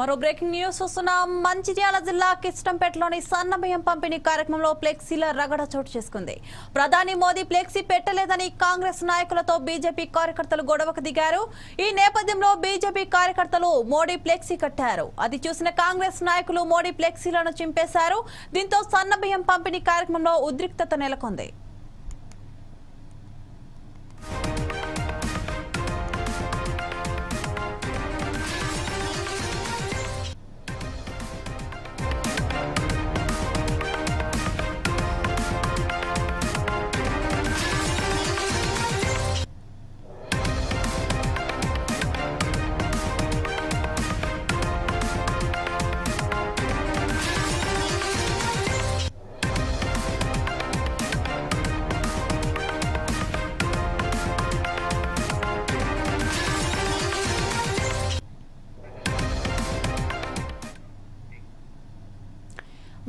మరో breaking news వస్తున్నాం మంచిర్యాల జిల్లా కిష్టంపేటలోని సన్న పంపిణీ కార్యక్రమంలో ఫ్లెక్సీల రగడ చోటు చేసుకుంది. ప్రధాని మోదీ ఫ్లెక్సీ పెట్టలేదని కాంగ్రెస్ నాయకులతో బీజేపీ కార్యకర్తలు గొడవకు దిగారు. ఈ నేపథ్యంలో బీజేపీ కార్యకర్తలు మోడీ ఫ్లెక్సీ కట్టారు. అది చూసిన కాంగ్రెస్ నాయకులు మోడీ ఫ్లెక్సీలను చింపేశారు. దీంతో సన్నబియ్యం పంపిణీ కార్యక్రమంలో ఉద్రిక్తత నెలకొంది.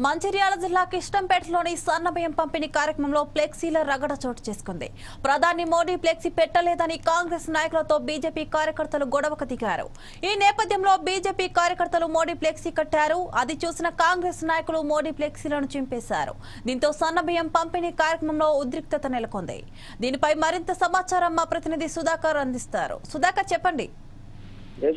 మంచిర్యాల జిల్లా కిష్టంపేటలోని సన్నబియ్యం పంపిణీ కార్యక్రమంలో ఫ్లెక్సీల రగడ చోటు చేసుకుంది. ప్రధాని మోడీ ఫ్లెక్సీ పెట్టలేదని కాంగ్రెస్ నాయకులతో బీజేపీ కార్యకర్తలు గొడవకు దిగారు. ఈ నేపథ్యంలో బీజేపీ కార్యకర్తలు మోడీ ఫ్లెక్సీ కట్టారు. అది చూసిన కాంగ్రెస్ నాయకులు మోడీ ఫ్లెక్సీలను చింపేశారు. దీంతో సన్నబియ్యం పంపిణీ కార్యక్రమంలో ఉద్రిక్తత నెలకొంది. దీనిపై మరింత సమాచారం మా ప్రతినిధి సుధాకర్ అందిస్తారు. సుధాకర్ చెప్పండి.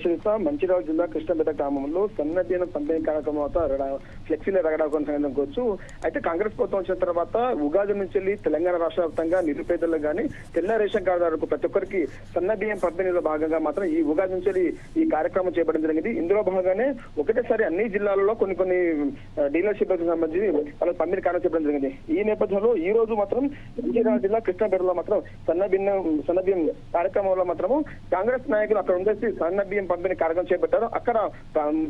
శ్రీత మంచిర్యాల జిల్లా కృష్ణపేట గ్రామంలో సన్నబియ్యం పంపిణీ కార్యక్రమం తర్వాత ఫ్లెక్సీల కొనసాగించుకోవచ్చు అయితే కాంగ్రెస్ ప్రభుత్వం వచ్చిన తర్వాత ఉగాది నుంచి వెళ్ళి తెలంగాణ రాష్ట్ర వ్యాప్తంగా నిరుపేదలకు కానీ తెల్ల రేషన్ కార్డుదారులకు ప్రతి ఒక్కరికి సన్నబియ్యం పంపిణీలో భాగంగా మాత్రం ఈ ఉగాది నుంచి ఈ కార్యక్రమం చేపట్టడం జరిగింది. ఇందులో భాగంగానే ఒకటేసారి అన్ని జిల్లాలలో కొన్ని కొన్ని డీలర్షిప్ సంబంధించి వాళ్ళకి పంపిణీ కార్యక్రమం చేపట్టడం జరిగింది. ఈ నేపథ్యంలో ఈ రోజు మాత్రం మంచిర్యాల జిల్లా కృష్ణపేటలో మాత్రం సన్నబిన్న సన్నబియ్యం కార్యక్రమంలో మాత్రము కాంగ్రెస్ నాయకులు అక్కడ ఉండేసి సన్నబియ్యం పంపిణీ కార్యక్రమం చేపట్టారు. అక్కడ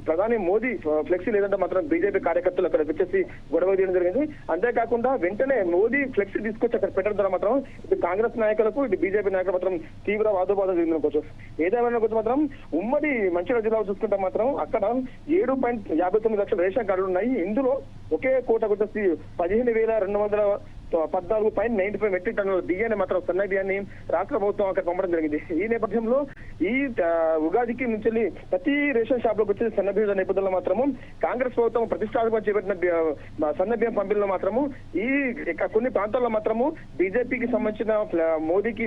ప్రధాని మోదీ ఫ్లెక్సీ లేదంటే మాత్రం బీజేపీ కార్యకర్తలు అక్కడ వచ్చేసి గొడవ తీయడం జరిగింది. అంతేకాకుండా వెంటనే మోదీ ఫ్లెక్సీ తీసుకొచ్చి అక్కడ పెట్టడం ద్వారా మాత్రం ఇటు కాంగ్రెస్ నాయకులకు ఇటు బీజేపీ నాయకులు మాత్రం తీవ్ర వాదోపాదం జరిగిందనుకోవచ్చు ఏదేమైనా కొంచెం మాత్రం ఉమ్మడి మంచిర్యాల జిల్లాలో చూసుకుంటే మాత్రం అక్కడ ఏడు పాయింట్ యాభై తొమ్మిది లక్షల రేషన్ కార్డులు ఉన్నాయి. ఇందులో ఒకే కోట వచ్చేసి పదిహేను వేల రెండు వందల పద్నాలుగు పాయింట్ నైన్టీ ఫైవ్ మెట్రిక్ టన్నుల బియ్యాన్ని మాత్రం సన్న బియ్యాన్ని రాష్ట్ర ప్రభుత్వం అక్కడ పంపడం జరిగింది. ఈ నేపథ్యంలో ఈ ఉగాదికి నుంచి వెళ్ళి ప్రతి రేషన్ షాప్లోకి వచ్చే సన్న బియ్యం నేపథ్యంలో మాత్రము కాంగ్రెస్ ప్రభుత్వం ప్రతిష్టాత్మకంగా చేపట్టిన సన్న బియ్యం పంపిణీలో మాత్రము ఈ కొన్ని ప్రాంతాల్లో మాత్రము బీజేపీకి సంబంధించిన మోదీకి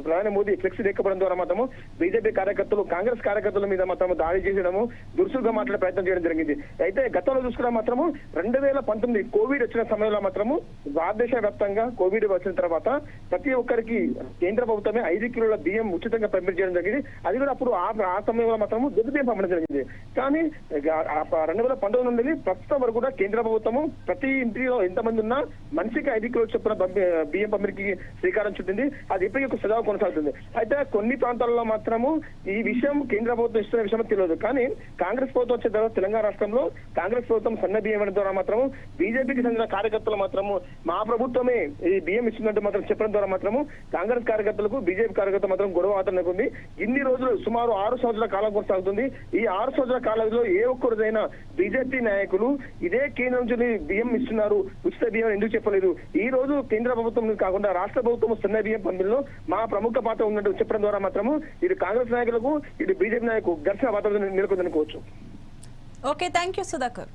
ప్రధాని మోదీ ఫ్లెక్స్ లేకపోవడం ద్వారా మాత్రము బీజేపీ కార్యకర్తలు కాంగ్రెస్ కార్యకర్తల మీద మాత్రం దాడి చేసడము దురుసుగా మాట్లాడే ప్రయత్నం చేయడం జరిగింది. అయితే గతంలో చూసుకున్నా మాత్రము రెండు వేల పంతొమ్మిది కోవిడ్ వచ్చిన సమయంలో మాత్రము భారతదేశ వ్యాప్తంగా కోవిడ్ వచ్చిన తర్వాత ప్రతి ఒక్కరికి కేంద్ర ప్రభుత్వమే ఐదు కిలోల బియ్యం ఉచితంగా పంపిణీ చేయడం జరిగింది. అది కూడా అప్పుడు ఆ సమయంలో మాత్రం దొడ్డు పంపడం జరిగింది. కానీ రెండు వేల పంతొమ్మిది నుండి ప్రస్తుతం వరకు కూడా కేంద్ర ప్రభుత్వము ప్రతి ఇంటిలో ఎంతమంది ఉన్నా మనిషికి ఐదు కిలోలు చొప్పున బియ్యం పంపిణీకి శ్రీకారం చుట్టింది. అది ఇప్పటికీ ఒక సజావు కొనసాగుతుంది. అయితే కొన్ని ప్రాంతాల్లో మాత్రము ఈ విషయం కేంద్ర ప్రభుత్వం ఇస్తున్న విషయం తెలియదు. కానీ కాంగ్రెస్ ప్రభుత్వం వచ్చిన తర్వాత తెలంగాణ రాష్ట్రంలో కాంగ్రెస్ ప్రభుత్వం సన్న బియ్యం ద్వారా మాత్రము బీజేపీకి చెందిన కార్యకర్తలు మాత్రము మా ప్రభుత్వమే ఈ బియ్యం ఇస్తుందంటే మాత్రం చెప్పడం ద్వారా మాత్రము కాంగ్రెస్ కార్యకర్తలకు బీజేపీ కార్యకర్తలు మాత్రం గొడవ మాత్రం ఇన్ని రోజులు సుమారు ఆరు సంవత్సరాల కాలం కొనసాగుతుంది. ఈ ఆరు సంవత్సరాల కాలంలో ఏ ఒక్క బీజేపీ నాయకులు ఇదే కేంద్రం నుంచి బియ్యం ఇస్తున్నారు. ఉచిత బియ్యం ఎందుకు చెప్పలేదు? ఈ రోజు కేంద్ర ప్రభుత్వం కాకుండా రాష్ట్ర ప్రభుత్వం సన్న బియ్యం పంపిణీలో మా ప్రముఖ పాత్ర ఉన్నట్టు చెప్పడం ద్వారా మాత్రము ఇటు కాంగ్రెస్ నాయకులకు ఇటు బీజేపీ నాయకు ఘర్షణ వాతావరణం నెలకొందనుకోవచ్చు. Okay thank you Sudhakar.